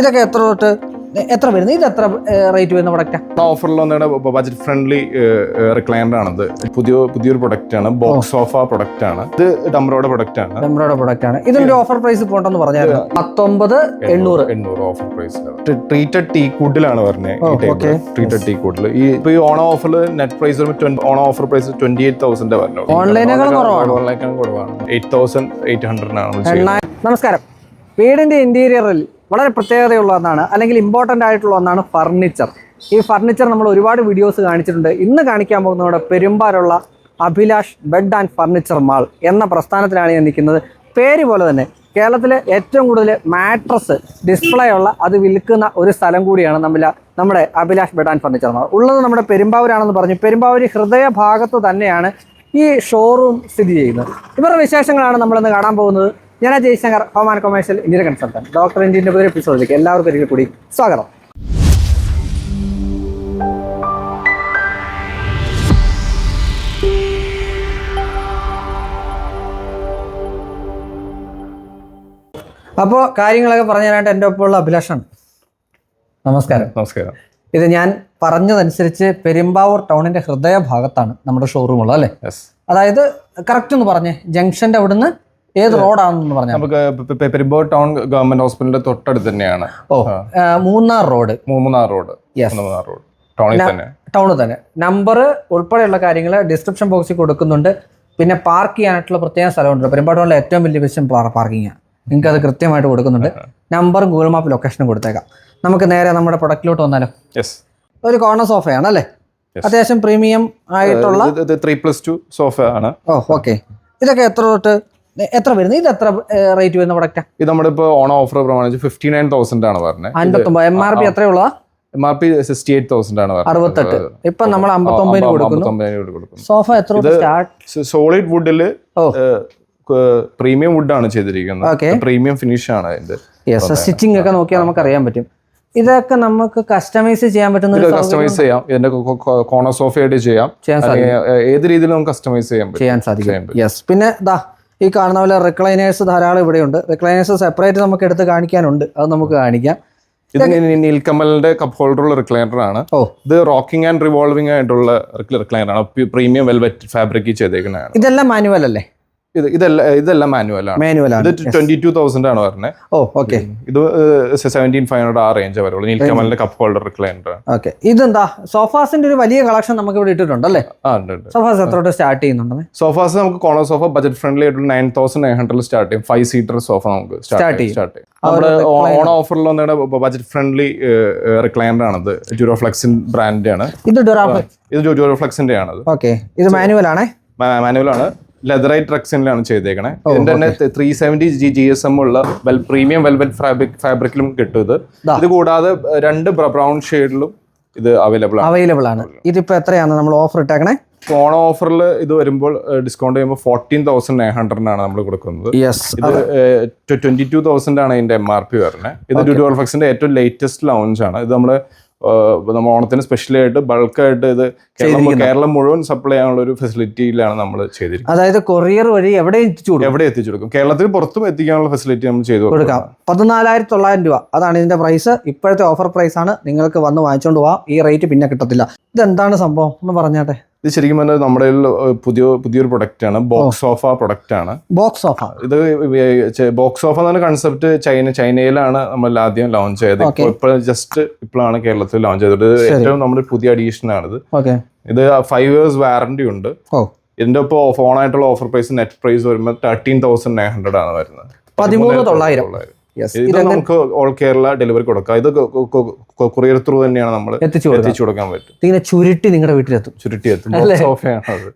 ഇതൊക്കെ എത്ര തൊട്ട് എത്ര വരുന്നത് ഇത് എത്ര റേറ്റ് വരുന്ന പ്രൊഡക്റ്റാണ് ഓഫറിൽ വന്നിട്ട് ബജറ്റ് ഫ്രണ്ട്ലി റിക്ലൈനർ ആണത്. പുതിയ പുതിയൊരു പ്രൊഡക്റ്റ് ആണ്. ബോക്സ് ഓഫ് ആ പ്രൊഡക്റ്റ് ആണ്. ഇത് ഡംറോയുടെ പ്രൊഡക്റ്റ് ആണ്. ഡംറോയുടെ പ്രൊഡക്റ്റ് ആണ്. ഇതിന്റെ ഓഫർ പ്രൈസ് പോകണ്ടെന്ന് പറഞ്ഞാൽ പത്തൊമ്പത് എണ്ണൂറ് എണ്ണൂറ്. ഓഫർ പ്രൈസ് ട്രീറ്റഡ് ടീ കൂട്ടിലാണ് പറഞ്ഞത് ട്രീറ്റഡ് ടീ കൂട്ടിൽ ഈ ഇപ്പൊ ഈ ഓണം ഓഫറിൽ net price Onam offer price twenty eight thousand പറഞ്ഞു ഓൺലൈനേക്കാൾ കുറവാണ്. ഓൺലൈനേക്കാൾ കുറവാണ്. എയ്റ്റ് തൗസൻഡ് എയ്റ്റ് ഹൺഡ്രഡിനാണ് ആണ് നമസ്കാരം. വീടിന്റെ ഇന്റീരിയറിൽ വളരെ പ്രത്യേകതയുള്ള ഒന്നാണ് അല്ലെങ്കിൽ ഇമ്പോർട്ടന്റ് ആയിട്ടുള്ള ഒന്നാണ് ഫർണിച്ചർ ഈ ഫർണിച്ചർ നമ്മൾ ഒരുപാട് വീഡിയോസ് കാണിച്ചിട്ടുണ്ട്. ഇന്ന് കാണിക്കാൻ പോകുന്നതോടെ പെരുമ്പാലുള്ള Abhilash bed and furniture mall എന്ന പ്രസ്ഥാനത്തിലാണ് ഞാൻ നിൽക്കുന്നത്. പേര് പോലെ തന്നെ കേരളത്തിലെ ഏറ്റവും കൂടുതൽ മാട്രസ് ഡിസ്പ്ലേ ഉള്ള അത് വിൽക്കുന്ന ഒരു സ്ഥലം കൂടിയാണ് നമ്മൾ നമ്മുടെ Abhilash bed and furniture mall ഉള്ളത് നമ്മുടെ പെരുമ്പാവൂരാണെന്ന് പറഞ്ഞു. പെരുമ്പാവൂർ ഹൃദയ ഭാഗത്ത് തന്നെയാണ് ഈ ഷോറൂം സ്ഥിതി ചെയ്യുന്നത്. ഇവരുടെ വിശേഷങ്ങളാണ് നമ്മളിന്ന് കാണാൻ പോകുന്നത്. ഞാൻ Jayashankar home and commercial Indian consultant doctor ഇന്ത്യന്റെ പുതിയ എപ്പിസോഡിലേക്ക് എല്ലാവർക്കും ഒരിക്കൽ കൂടി സ്വാഗതം. അപ്പോൾ കാര്യങ്ങളൊക്കെ പറഞ്ഞു തരാനായിട്ട് എന്റെ ഒപ്പമുള്ള അഭിലാഷാണ്. നമസ്കാരം. നമസ്കാരം. ഇത് ഞാൻ പറഞ്ഞതനുസരിച്ച് പെരുമ്പാവൂർ ടൗണിന്റെ ഹൃദയഭാഗത്താണ് നമ്മുടെ ഷോറൂം ഉള്ളത് അല്ലേ? അതായത് കറക്റ്റ് ഒന്ന് പറഞ്ഞേ ജംഗ്ഷന്റെ അവിടുന്ന് ഏത് റോഡാണെന്ന് പറഞ്ഞാൽ നമുക്ക് പെ- പെ- ടൗൺ ഗവൺമെന്റ് ഹോസ്പിറ്റലിന്റെ തൊട്ടടുത്ത് തന്നെയാണ്. ഓ Munnar road. Munnar road. Munnar road. ടൗണിൽ തന്നെ. ടൗണിൽ തന്നെ. നമ്പർ ഉൾപ്പെടെയുള്ള കാര്യങ്ങൾ ഡിസ്ക്രിപ്ഷൻ ബോക്സിൽ കൊടുക്കുന്നുണ്ട്. പിന്നെ പാർക്ക് ചെയ്യാനായിട്ടുള്ള പ്രത്യേക സ്ഥലമുണ്ട്. ടൗണിലെ ഏറ്റവും വലിയ വിഷയം പാർക്കിങ്ങാണ് നിങ്ങൾക്ക് അത് കൃത്യമായിട്ട് കൊടുക്കുന്നുണ്ട്. നമ്പർ ഗൂഗിൾ മാപ്പ് ലൊക്കേഷനും കൊടുത്തേക്കാം. നമുക്ക് നേരെ നമ്മുടെ പ്രൊഡക്റ്റിലോട്ട് വന്നാലോ? ഒരു കോർണർ സോഫയാണ് അല്ലേ. അത്യാവശ്യം പ്രീമിയം ആയിട്ടുള്ള ത്രീ പ്ലസ് ടു സോഫ ആണ് ഓ ഓക്കെ. ഇതൊക്കെ എത്ര തൊട്ട്? എത്ര വരുന്നത് ഇത് എത്ര റേറ്റ് വരുന്ന പ്രൊഡക്റ്റ് ഇത് നമ്മുടെ ഇപ്പോൾ ഓൺ ഓഫർ പ്രമാണിച്ച് ഫിഫ്റ്റി നയൻ തൗസൻഡ് ആണ് പറഞ്ഞത് അൻപത്തൊമ്പത് M R P എത്രയുള്ളതാ? M R P sixty eight thousand ആണ് അറുപത്തെട്ട്. ഇപ്പൊ നമ്മൾ അമ്പത്തൊമ്പതിന് കൊടുക്കുന്നു. സോഫ എത്ര സ്റ്റാർട്ട് സോളിഡ് വുഡിൽ പ്രീമിയം വുഡ് ആണ് ചെയ്തിരിക്കുന്നത്. പ്രീമിയം ഫിനിഷ് ആണ് അതിന്റെ സ്റ്റിച്ചിങ് ഒക്കെ നോക്കിയാൽ നമുക്ക് അറിയാൻ പറ്റും. ഇതൊക്കെ നമുക്ക് കസ്റ്റമൈസ് ചെയ്യാൻ പറ്റുന്ന കസ്റ്റമൈസ് ചെയ്യാം. ഇതിന്റെ കോണർ സോഫ ആയിട്ട് ചെയ്യാം. ഏത് രീതിയിൽ നമുക്ക് കസ്റ്റമൈസ് ചെയ്യാൻ പറ്റും. ചെയ്യാൻ സാധിക്കും. യെസ് പിന്നെ ദാ ഈ കാണുന്ന പോലെ റിക്ലൈനേഴ്സ് ധാരാളം ഇവിടെയുണ്ട്. റിക്ലൈനേഴ്സ് സെപ്പറേറ്റ് നമുക്ക് എടുത്ത് കാണിക്കാനുണ്ട്. അത് നമുക്ക് കാണിക്കാം. ഇത് നീൽക്കമലിന്റെ കപ്പ് ഉള്ള റിക്ലൈനർ ആണ്. ഓ. ഇത് റോക്കിംഗ് ആൻഡ് റിവോൾവിംഗ് ആയിട്ടുള്ള റിക്ലൈനർ ആണ്. പ്രീമിയം വെൽവെറ്റ് ഫാബ്രിക് ചെയ്തേക്കുന്നതാണ്. ഇതെല്ലാം മാനുവൽ അല്ലേ? ഇത് ഇതല്ല ഇതെല്ലാം മാനുവൽ ആണ്. ഇത് ട്വന്റി ടു തൗസൻഡ് ആണ് പറഞ്ഞത് ഓ ഓക്കെ ഇത് സെവന്റീൻ ഫൈവ് ഹൺഡ്രഡ് ആ റേഞ്ച് വരുള്ളൂ. നീൽക്കമലിന്റെ കപ്പ് ഹോൾഡർ റിക്ലൈനർ ഓക്കെ ഇതെന്താ? സോഫാസിന്റെ ഒരു വലിയ കളക്ഷൻ നമുക്ക് ഇവിടെ ഇട്ടിട്ടുണ്ട് അല്ലേ സോഫാസ് എത്ര സ്റ്റാർട്ട് ചെയ്യുന്നുണ്ട് സോഫാസ് നമുക്ക് കോണർ സോഫ ബജറ്റ് ഫ്രണ്ട്ലി ആയിട്ടുള്ള nine thousand nine hundred start ചെയ്യും. ഫൈവ് സീറ്റർ സോഫ നമുക്ക് സ്റ്റാർട്ട് ചെയ്യും. സ്റ്റാർട്ട് ചെയ്യും. നമ്മുടെ ഓൺ ഓഫറിൽ വന്നിട്ട് ബജറ്റ് ഫ്രണ്ട്ലി റിക്ലൈനർ ആണത്. ജുറോഫ്ലക്സിൻ ബ്രാൻഡ് ആണ് ഇത് ഇത് ജൂറോഫ്ലെക്സിന്റെ ആണ് ഓക്കെ ഇത് മാനുവൽ ആണേ? മാനുവൽ ആണ്. ലെതറൈറ്റ് ട്രക്സിലാണ് ചെയ്തേക്കണേ. ഇതിന്റെ തന്നെ three seventy G G S M ഉള്ള വെൽ പ്രീമിയം വെൽവെറ്റ് ഫാബ്രിക് ഫാബ്രിക്കിലും കിട്ടും ഇത്. ഇത് കൂടാതെ രണ്ട് ബ്രൗൺ ഷെയ്ഡിലും ഇത് അവൈലബിൾ ആണ്. അവൈലബിൾ ആണ് ഇതിപ്പോ എത്രയാണ് നമ്മൾ ഓഫർ ഇട്ടേക്കണേ? ഓൺ ഓഫറിൽ ഇത് വരുമ്പോൾ ഡിസ്കൗണ്ട് ചെയ്യുമ്പോൾ ഫോർട്ടീൻ തൗസൻഡ് നയൻ ഹൺഡ്രഡിനാണ് നമ്മൾ കൊടുക്കുന്നത്. യെസ് ഇത് ട്വന്റി ടു തൗസൻഡ് ആണ് ഇതിന്റെ എം ആർ പി വരുന്നത്. ഇത് ഡ്യൂഡോൾഫ്ലെക്സിന്റെ ഏറ്റവും ലേറ്റസ്റ്റ് ലോഞ്ച് ആണ്. ഇത് നമ്മൾ നമ്മൾ ഓണത്തിന് സ്പെഷ്യലായിട്ട് ബൾക്കായിട്ട് ഇത് കേരളം മുഴുവൻ സപ്ലൈ ചെയ്യാനുള്ള ഒരു ഫെസിലിറ്റിയിലാണ് നമ്മൾ ചെയ്തിരിക്കുന്നത്. അതായത് കൊറിയർ വഴി എവിടെ എത്തിച്ചു കൊടുക്കും. എവിടെ എത്തിച്ചു കൊടുക്കും? കേരളത്തിൽ പുറത്തും എത്തിക്കാനുള്ള ഫെസിലിറ്റി നമ്മൾ ചെയ്തു കൊടുക്കും. പതിനാലായിരത്തി തൊള്ളായിരം രൂപ. അതാണ് ഇതിന്റെ പ്രൈസ് ഇപ്പോഴത്തെ ഓഫർ പ്രൈസ് ആണ്. നിങ്ങൾക്ക് വന്ന് വാങ്ങിച്ചുകൊണ്ട് പോവാം. ഈ റേറ്റ് പിന്നെ കിട്ടത്തില്ല. ഇതെന്താണ് സംഭവം? ഒന്ന് പറഞ്ഞാട്ടെ. ഇത് ശരിക്കും പറഞ്ഞാൽ നമ്മുടെ പുതിയ പുതിയൊരു പ്രൊഡക്റ്റ് ആണ്. ബോക്സ് സോഫ പ്രൊഡക്റ്റ് ആണ്. ബോക്സ് സോഫ ഇത് ബോക്സ് ഓഫ് എന്ന കൺസെപ്റ്റ് ചൈന ചൈനയിലാണ് നമ്മൾ ആദ്യം ലോഞ്ച് ചെയ്തത്. ഇപ്പോൾ ജസ്റ്റ് ഇപ്പോഴാണ് കേരളത്തിൽ ലോഞ്ച് ചെയ്തത്. ഏറ്റവും നമ്മുടെ പുതിയ അഡീഷൻ ആണിത്. ഇത് ഫൈവ് ഇയേഴ്സ് വാറന്റി ഉണ്ട്. ഇതിന്റെ ഇപ്പോൾ ഫോണായിട്ടുള്ള ഓഫർ പ്രൈസ് നെറ്റ് പ്രൈസ് വരുമ്പോൾ തേർട്ടീൻ തൗസൻഡ് നയൻ ഹൺഡ്രഡ് ആണ് വരുന്നത്. പതിമൂന്ന് തൊള്ളായിരം. ഇത് നമുക്ക് ഓൾ കേരള ഡെലിവറി കൊടുക്കാം. ഇത് കൊറിയർ ത്രൂ തന്നെയാണ് നമ്മൾ എത്തിച്ചു കൊടുക്കാൻ പറ്റും. ഇങ്ങനെ ചുരുട്ടി നിങ്ങളുടെ വീട്ടിലെത്തും. ചുരുട്ടി എത്തും.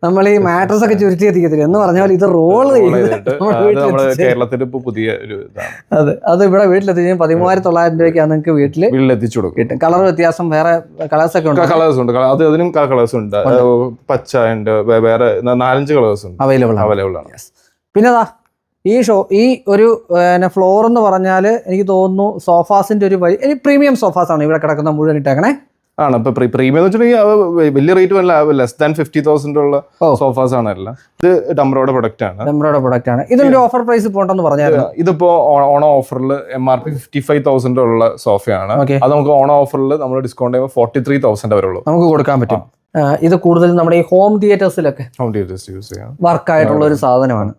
നമ്മൾ ഈ മാട്രസ് ഒക്കെ ചുരുട്ടി എത്തിക്കത്തില്ല? എന്ന് പറഞ്ഞാൽ ഇത് റോൾ കേരളത്തിൽ ഇപ്പോൾ പുതിയ ഒരു ഇതാണ്. അതെ. അത് ഇവിടെ വീട്ടിലെത്തിച്ച് പതിമൂവായിരത്തി തൊള്ളായിരം രൂപയ്ക്കാണ് നിങ്ങൾക്ക് വീട്ടിൽ വീട്ടിൽ എത്തിച്ചു കൊടുക്കും. കിട്ടും. കളർ വ്യത്യാസം വേറെ കളേഴ്സ് ഒക്കെ ഉണ്ട്. കളേഴ്സ് ഉണ്ട്. അത് അതിനും കളേഴ്സ് ഉണ്ട്. പച്ച ഉണ്ട്. വേറെ നാലഞ്ച് കളേഴ്സ് ഉണ്ട്. അവൈലബിൾ അവൈലബിൾ ആണ്. പിന്നെ ഈ ഷോ ഈ ഒരു പിന്നെ ഫ്ലോർ എന്ന് പറഞ്ഞാൽ എനിക്ക് തോന്നുന്നു സോഫാസിന്റെ ഒരു വഴി എനിക്ക് പ്രീമിയം സോഫാസ് ആണ് ഇവിടെ കിടക്കുന്ന മുഴുവൻ ഇട്ടേക്കണേ. ആണ് ഇപ്പൊ പ്രീമിയം എന്ന് വെച്ചിട്ടുണ്ടെങ്കിൽ വലിയ റേറ്റ് അല്ല ലെസ് ദാൻ ഫിഫ്റ്റി തൗസൻഡ് ഉള്ള സോഫാസ് ആണ് എല്ലാം. ഇത് ഡംറോയുടെ പ്രൊഡക്റ്റ് ആണ്. ടെമ്പറോയുടെ പ്രൊഡക്റ്റ് ആണ്. ഇതിനൊരു ഓഫർ പ്രൈസ് പോണ്ടെന്ന് പറഞ്ഞാൽ ഇതിപ്പോ ഓണ ഓഫറിൽ M R P fifty five thousand ഉള്ള സോഫയാണ്. അത് നമുക്ക് ഓണ ഓഫറിൽ നമ്മൾ ഡിസ്കൗണ്ട് ചെയ്യുമ്പോൾ ഫോർട്ടി ത്രീ തൗസൻഡ് വരെ ഉള്ളൂ. നമുക്ക് കൊടുക്കാൻ പറ്റും. ഇത് കൂടുതലും നമ്മുടെ ഈ ഹോം തിയേറ്റേഴ്സിലൊക്കെ ഹോം തിയേറ്റേഴ്സ് യൂസ് ചെയ്യാം. വർക്ക് ആയിട്ടുള്ള ഒരു സാധനമാണ്.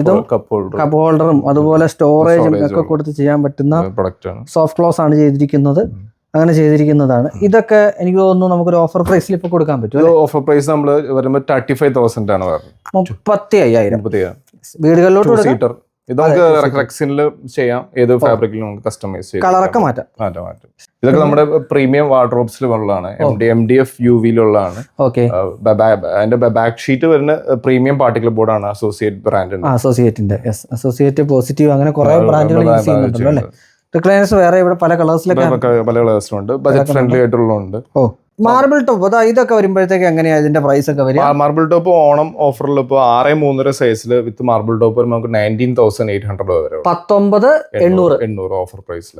ഇതും കപ്പ് ഹോൾഡറും അതുപോലെ സ്റ്റോറേജും ഒക്കെ കൊടുത്ത് ചെയ്യാൻ പറ്റുന്ന പ്രൊഡക്റ്റ് ആണ്. സോഫ്റ്റ് ക്ലോസ് ആണ് ചെയ്തിരിക്കുന്നത്. അങ്ങനെ ചെയ്തിരിക്കുന്നതാണ്. ഇതൊക്കെ എനിക്ക് തോന്നുന്നു നമുക്കൊരു ഓഫർ പ്രൈസിൽ ഇപ്പൊ കൊടുക്കാൻ പറ്റും ഓഫർ പ്രൈസ് നമ്മൾ വരുമ്പോൾ തേർട്ടി ഫൈവ് തൗസൻഡ് ആണ് മുപ്പത്തി അയ്യായിരം വീടുകളിലോട്ട് സീറ്റർ ഇത് നമുക്ക് റെക്സിനിൽ ചെയ്യാം. ഏത് ഫാബ്രിക്കിലും നമുക്ക് കസ്റ്റമൈസ് ചെയ്യാം കളറൊക്കെ മാറ്റാം. മാറ്റാം മാറ്റാം. ഇതൊക്കെ നമ്മുടെ പ്രീമിയം വാർഡ്രോബ്സിൽ ഉള്ളതാണ് M D M D F U വിയിലുള്ളതാണ്. Okay. അതിന്റെ ബാക്ക് ഷീറ്റ് വരുന്ന പ്രീമിയം പാർട്ടിക്കൽ ആണ് അസോസിയേറ്റ് ബ്രാൻഡിന്റെ. അസോസിയേറ്റിന്റെ. അസോസിയേറ്റ് പോസിറ്റീവ് അങ്ങനെ കുറെ ബ്രാൻഡുകൾ യൂസ് ചെയ്യുന്നുണ്ടല്ലോ അല്ലേ? റിക്ലൈനേഴ്സ് വേറെ ഇവിടെ പല കളേഴ്സിലൊക്കെ പല കളേഴ്സിലുണ്ട്. ബജറ്റ് ഫ്രണ്ട്ലി ആയിട്ടുള്ളതുണ്ട്. ഓ. മാർബിൾ ടോപ്പ് അതാ ഇതൊക്കെ വരുമ്പോഴത്തേക്ക് എങ്ങനെയാ ഇതിന്റെ പ്രൈസ് ഒക്കെ വരിക? മാർബിൾ ടോപ്പ് ഓണം ഓഫറിൽ ഇപ്പോൾ ആറ് മൂന്നര സൈസിൽ വിത്ത് മാർബിൾ ടോപ്പ് വരുമ്പോൾ നമുക്ക് നയന്റീൻ തൗസൻഡ് എയ്റ്റ് ഹൺഡ്രഡ് വരെ പത്തൊമ്പത് എണ്ണൂറ് എണ്ണൂറ്. ഓഫർ പ്രൈസിൽ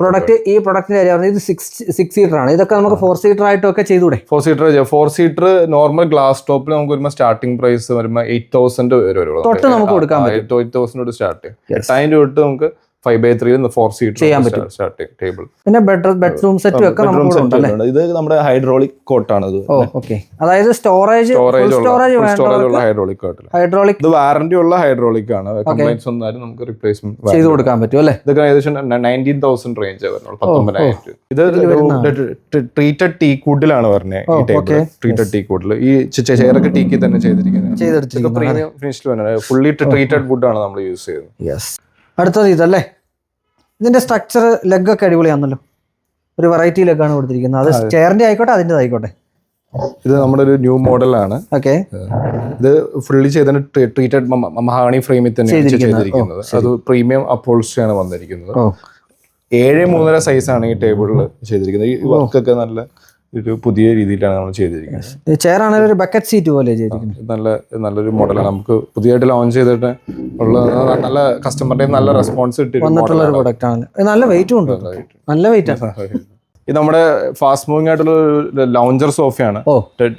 പ്രൊഡക്റ്റ് ഈ പ്രൊഡക്റ്റിന്റെ കാര്യം ഇത് സിക്സ് സിക്സ് സീറ്റർ ആണ്. ഇതൊക്കെ നമുക്ക് ഫോർ സീറ്റർ ആയിട്ടൊക്കെ ചെയ്തുകൂടെ four seater four seater normal glass ടോപ്പിൽ നമുക്ക് വരുമ്പോൾ സ്റ്റാർട്ടിംഗ് പ്രൈസ് വരുമ്പോൾ എയ്റ്റ് തൗസൻഡ് വരെ തൊട്ട് നമുക്ക് കൊടുക്കാൻ എയ്റ്റ് തൗസൻഡ് സ്റ്റാർട്ട് എട്ടായിരം രൂപ തൊട്ട് നമുക്ക് five by three four seat ചെയ്യാൻ പറ്റും. ടേബിൾ പിന്നെ ബെഡ് ബെഡ്റൂം സെറ്റും ഒക്കെ നമുക്ക് ഇത് നമ്മുടെ ഹൈഡ്രോളിക് കോട്ടാണ് ഇത്. ഓക്കെ അതായത് സ്റ്റോറേജ് സ്റ്റോറേജ് സ്റ്റോറേജ് ഉള്ള ഹൈഡ്രോളിക് കോട്ടിൽ ഹൈഡ്രോളിക് ഇത് വാറന്റി ഉള്ള ഹൈഡ്രോളിക് ആണ്. കംപ്ലൈൻസ് വന്നാലും നമുക്ക് റിപ്ലേസ്മെന്റ് ചെയ്ത് കൊടുക്കാൻ പറ്റും അല്ലേ? ഇതൊക്കെ ഏകദേശം നയന്റീൻ തൗസൻഡ് റേഞ്ച് വരുന്നുള്ളൂ പത്തൊമ്പതിനായിരം ഇത് ട്രീറ്റഡ് ടീ കൂട്ടിലാണ് പറഞ്ഞത് ഈ ടേബിൾ ട്രീറ്റഡ് ടീ കൂട്ടിൽ ഈ ചെയറൊക്കെ ടീക്ക് തന്നെ ചെയ്തിരിക്കുന്നത്. ഫുള്ളി ട്രീറ്റഡ് വുഡ് ആണ്. നമ്മൾ യൂസ് ചെയ്യുന്നത്. യെസ് അടുത്തത് ഇതല്ലേ? ഇതിന്റെ സ്ട്രക്ചർ ലെഗ് ഒക്കെ അടിപൊളിയാണല്ലോ. ഒരു വെറൈറ്റി ലെഗാണ് കൊടുത്തിരിക്കുന്നത്. അത് ചെയറിന്റെ ആയിക്കോട്ടെ അതിന്റെ ആയിക്കോട്ടെ. ഇത് നമ്മുടെ ഒരു ന്യൂ മോഡലാണ് ഓക്കെ ഇത് ഫുള്ളി ചെയ്ത ട്രീറ്റഡ് മഹാണി ഫ്രെയിമിൽ തന്നെ ചെയ്തിരിക്കുന്നത്. അത് പ്രീമിയം അപ്പോൾസ്ട്രി ആണ് വന്നിരിക്കുന്നത്. ഏഴ് മൂന്നര സൈസ് ആണ് ഈ ടേബിളിൽ ചെയ്തിരിക്കുന്നത്. ഈ വർക്കൊക്കെ നല്ല ഒരു പുതിയ രീതിയിലാണ് നമ്മൾ ചെയ്തിരിക്കുന്നത്. ചെയർ ആണെങ്കിൽ ഒരു ബക്കറ്റ് സീറ്റ് പോലെ നല്ല നല്ലൊരു മോഡലാണ്. നമുക്ക് പുതിയതായിട്ട് ലോഞ്ച് ചെയ്തിട്ട് ഉള്ള നല്ല കസ്റ്റമറിന്റെ നല്ല റെസ്പോൺസ് വന്നിട്ടുള്ള ഒരു പ്രൊഡക്റ്റ് ആണ്. നല്ല വെയിറ്റും ഉണ്ട്. നല്ല വെയിറ്റ് ഇത് നമ്മുടെ ഫാസ്റ്റ് മൂവിംഗ് ആയിട്ടുള്ള ഒരു ലൗഞ്ചർ സോഫയാണ്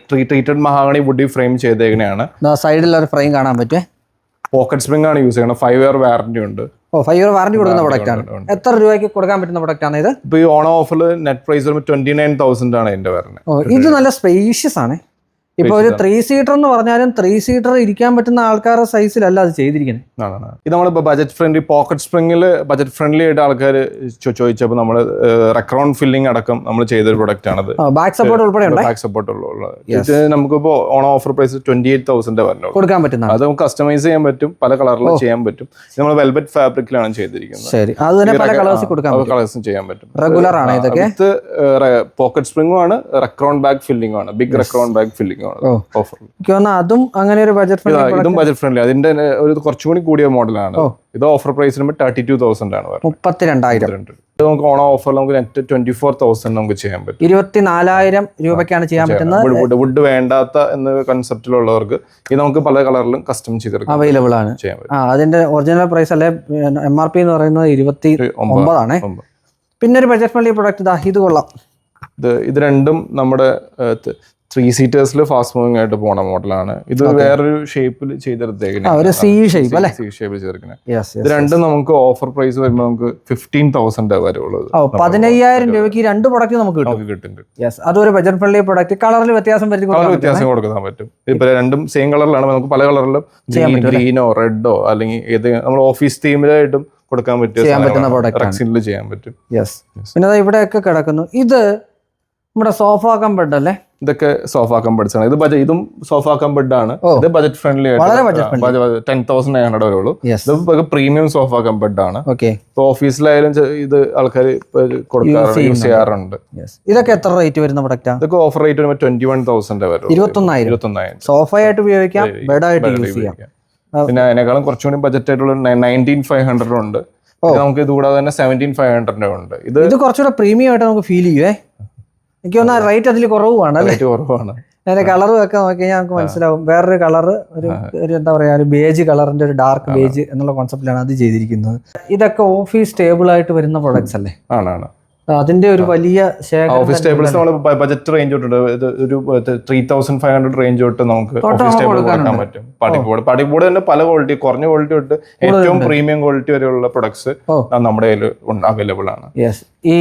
ട്രീറ്റഡ് മഹാഗണി വുഡി ഫ്രെയിം ചെയ്തേക്കണെയാണ്. സൈഡിൽ ഒരു ഫ്രെയിം കാണാൻ പറ്റുമേ പോക്കറ്റ് സ്പ്രിംഗ് ആണ് യൂസ് ചെയ്യുന്നത്. ഫൈവ് ഇയർ വാറന്റി ഉണ്ട്. ഓ ഫൈവ് ഇയർ വാറന്റി കൊടുക്കുന്ന പ്രൊഡക്റ്റ് ആണ്. എത്ര രൂപയ്ക്ക് കൊടുക്കാൻ പറ്റുന്ന പ്രൊഡക്റ്റ് ആണ് ഇത്? ഇപ്പൊ ഈ ഓണം ഓഫറിൽ net price twenty nine thousand ആണ് എന്റെ വരുന്നത്. ഇത് നല്ല സ്പേഷ്യസ് ആണ്. ഇപ്പൊ ഒരു ത്രീ സീറ്റർ എന്ന് പറഞ്ഞാലും ത്രീ സീറ്റർ ഇരിക്കാൻ പറ്റുന്ന ആൾക്കാരുടെ സൈസിലല്ല അത് ചെയ്തിരിക്കുന്നത് ആണ് ഇത് നമ്മളിപ്പോ ബജറ്റ് ഫ്രണ്ട്ലി പോക്കറ്റ് സ്പ്രിംഗിൽ ബജറ്റ് ഫ്രണ്ട്ലി ആയിട്ട് ആൾക്കാർ ചോദിച്ചപ്പോൾ നമ്മൾ റെക്രോൺ ഫില്ലിംഗ് അടക്കം നമ്മൾ ചെയ്തൊരു പ്രൊഡക്റ്റ് ആണത്. ബാക്ക് സപ്പോർട്ട് ഉൾപ്പെടെ ബാക്ക് സപ്പോർട്ട് ഉള്ളത് ഇത് നമുക്കിപ്പോൾ Onam offer price twenty eight thousand വരുന്നുള്ളൂ കൊടുക്കാൻ പറ്റുന്ന അത് നമുക്ക് കസ്റ്റമൈസ് ചെയ്യാൻ പറ്റും പല കളറിൽ ചെയ്യാൻ പറ്റും. നമ്മൾ വെൽവെറ്റ് ഫാബ്രിക്കിലാണ് ചെയ്തിരിക്കുന്നത്. ശരി. അത് തന്നെ പല കളേഴ്സ് കൊടുക്കാൻ കളേഴ്സും ചെയ്യാൻ പറ്റും. റെഗുലർ ആണ് ഇതൊക്കെ? പോക്കറ്റ് സ്പ്രിംഗും ആണ് റെക്രോൺ ബാക്ക് ഫില്ലിംഗും ആണ്. ബിഗ് റെക്രോൺ ബാക്ക് ഫില്ലിംഗും എനിക്ക് അതും അങ്ങനെ ഒരു ബജറ്റ് ഇതും ബജറ്റ് ഫ്രണ്ട്ലി അതിന്റെ ഒരു കുറച്ചും കൂടി കൂടിയ മോഡലാണ്. ഇത് ഓഫർ പ്രൈസ് വരുമ്പോൾ തേർട്ടി ടു തൗസൻഡ് ആണ് മുപ്പത്തിരണ്ടായിരം. നമുക്ക് ഓണം ഓഫർ നമുക്ക് നെറ്റ് ട്വന്റി ഫോർ തൗസൻഡ് നമുക്ക് ചെയ്യാൻ പറ്റും. ഇരുപത്തിനാലായിരം രൂപയ്ക്കാണ് ചെയ്യാൻ പറ്റുന്നത്. വുഡ് വുഡ് വേണ്ടാത്ത എന്ന കൺസെപ്റ്റിലുള്ളവർക്ക് ഇത് നമുക്ക് പല കളറിലും കസ്റ്റം ചെയ്തെടുക്കാം. അവൈലബിൾ ആണ്. ചെയ്യാൻ പറ്റും. ആ അതിന്റെ ഒറിജിനൽ പ്രൈസ് അല്ലെ? എം ആർ പി എന്ന് പറയുന്നത് ഇരുപത്തി ഒമ്പതാണേ. ഒമ്പത്. പിന്നെ ഒരു ബജറ്റ് ഫ്രണ്ട്ലി പ്രൊഡക്റ്റ് ഇതാ ഇത് കൊള്ളാം. ഇത് ഇത് രണ്ടും നമ്മുടെ ത്രീ സീറ്റേഴ്സിൽ ഫാസ്റ്റ് മൂവിംഗ് ആയിട്ട് പോണ മോഡലാണ് ഇത് വേറൊരു ഷേപ്പിൽ ചെയ്തെടുത്തേക്കുന്നത് ഇത് രണ്ടും നമുക്ക് ഓഫർ പ്രൈസ് വരുമ്പോൾ നമുക്ക് ഫിഫ്റ്റീൻ തൗസൻഡ് വരുള്ളൂ പതിനയ്യായിരം രൂപയ്ക്ക് രണ്ട് പ്രൊഡക്റ്റ് നമുക്ക് കിട്ടും. കിട്ടുന്നുണ്ട് യെസ് അതൊരു ബജറ്റ് ഫ്രണ്ട്ലി പ്രൊഡക്റ്റ് കളറിൽ വ്യത്യാസം കളർ വ്യത്യാസം കൊടുക്കാൻ പറ്റും. ഇപ്പൊ രണ്ടും സെയിം കളറിലാണ് നമുക്ക് പല കളറിലും ഗ്രീനോ റെഡോ അല്ലെങ്കിൽ ഏത് നമ്മൾ ഓഫീസ് തീമിലായിട്ടും കൊടുക്കാൻ പറ്റും ചെയ്യാൻ പറ്റും. യെസ് പിന്നെ ഇവിടെയൊക്കെ കിടക്കുന്നു. ഇത് നമ്മുടെ സോഫ കമ്പഡ് അല്ലേ? ഇതൊക്കെ സോഫ കമ്പഡ്സ് ഇത് ബജറ്റ് ഇതും സോഫ കമ്പഡ് ആണ് ഇത് budget friendly ten thousand nine hundred വരുള്ളൂ ഇത് പ്രീമിയം സോഫ കമ്പഡ് ആണ് ഓക്കെ ഇപ്പൊ ഓഫീസിലായാലും ഇത് ആൾക്കാർ കൊടുക്കാറുണ്ട് യൂസ് ചെയ്യാറുണ്ട്. ഇതൊക്കെ എത്ര റേറ്റ് വരുന്ന പ്രൊഡക്റ്റ് ഇതൊക്കെ ഓഫർ റേറ്റ് വരുമ്പോൾ ട്വന്റി വൺ തൗസൻഡ് വരും. ഇരുപത്തൊന്നായിരം. ഇരുപത്തൊന്നായിരം. സോഫയായിട്ട് ഉപയോഗിക്കാം ബെഡായിട്ട് യൂസ് ചെയ്യാം. പിന്നെ അതിനേക്കാളും കുറച്ചുകൂടി ബജറ്റ് ആയിട്ടുള്ള നയന്റീൻ ഫൈവ് ഹൺഡ്രഡ് ഉണ്ട്. നമുക്ക് ഇത് കൂടാതെ തന്നെ സെവന്റീൻ ഫൈവ് ഹൺഡ്രഡ് ഉണ്ട്. ഇത് ഇത് കുറച്ചുകൂടെ പ്രീമിയം ആയിട്ട് നമുക്ക് ഫീൽ ചെയ്യുവേ. എനിക്ക് തോന്നുന്നു റേറ്റ് അതിൽ കുറവാണ് അല്ലേ? കുറവാണ്. അതിന്റെ കളറും ഒക്കെ നോക്കി കഴിഞ്ഞാൽ നമുക്ക് മനസ്സിലാവും. വേറൊരു കളർ ഒരു ഒരു എന്താ പറയാ ഒരു ബേജ് കളറിന്റെ ഒരു ഡാർക്ക് ബേജ് എന്നുള്ള കോൺസെപ്റ്റിലാണ് അത് ചെയ്തിരിക്കുന്നത്. ഇതൊക്കെ ഓഫീസ് ടേബിൾ ആയിട്ട് വരുന്ന പ്രൊഡക്ട്സ് അല്ലേ? ആണാണ് അതിന്റെ ഒരു വലിയ ഓഫീസ് ടേബിൾസ് നമ്മൾ ബജറ്റ് റേഞ്ച് തൊട്ടുണ്ട് ഒരു three thousand five hundred range തൊട്ട് നമുക്ക് ഓഫീസ് ടേബിൾ കൊടുക്കാൻ പറ്റും. പാർട്ടി ബോർഡ് പാർട്ടി ബോർഡ് തന്നെ പല ക്വാളിറ്റി കുറഞ്ഞ ക്വാളിറ്റി തൊട്ട് ഏറ്റവും പ്രീമിയം ക്വാളിറ്റി വരെയുള്ള പ്രൊഡക്ട്സ്. നമ്മുടെ കയ്യിൽ അവൈലബിൾ ആണ്. യെസ് ഈ